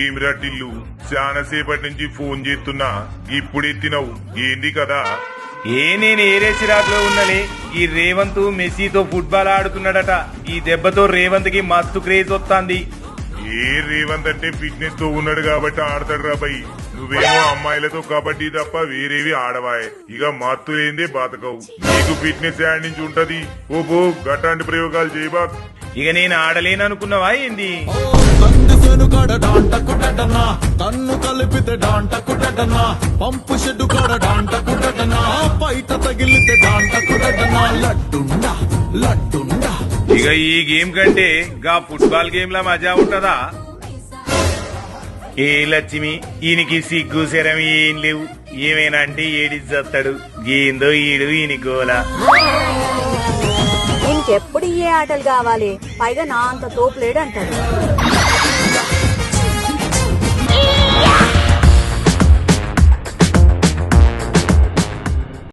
ఏమి రటిల్లు చాలాసేపటి నుంచి ఫోన్ చేస్తున్నా ఇప్పుడు ఎత్తినవు ఏంది కదా? ఏ నేను ఏరే చిరాకులో ఉన్నలే? ఈ రేవంత్ మెస్సీతో ఫుట్బాల్ ఆడుతున్నాడట. ఈ దెబ్బతో రేవంత్కి మస్తు క్రేజ్ వస్తాంది. ఏ రేవంత్ అంటే ఫిట్నెస్తో ఉన్నాడు కాబట్టి ఆడతాడు రా బై. నువ్వేమో అమ్మాయిలతో కబడ్డీ తప్ప వేరేవి ఆడవాయ్. ఇక మత్తులేందే బాతకవు. నీకు ఫిట్నెస్ యాడ్ నుంచి ఉంటది. ఓ పో గట్టాంటి ప్రయోగాలు చేయబా ఇక నేను ఆడలేననుకున్నావా ఏంది? డాంట కుట్టటనా పంపు షెడ్డు కాడ డాంట కుట్టటనా బయట తగిలితే డాంట కుట్టటనా లడ్డుండా లడ్డుండా. ఇక ఈ గేమ్ కంటే గా ఫుట్బాల్ గేమ్ లా మజా ఉంటదా? ఏ లక్ష్మి ఈయనకి సిగ్గు శరం ఏం లేవు. ఏమైనా అంటే ఏడిస్తాడు ఏందో ఈడు ఈయన గోల. ఇంకెప్పుడు ఇయ్యే ఆటలు కావాలి? పైగా నా అంత తోపులేడు అంటాడు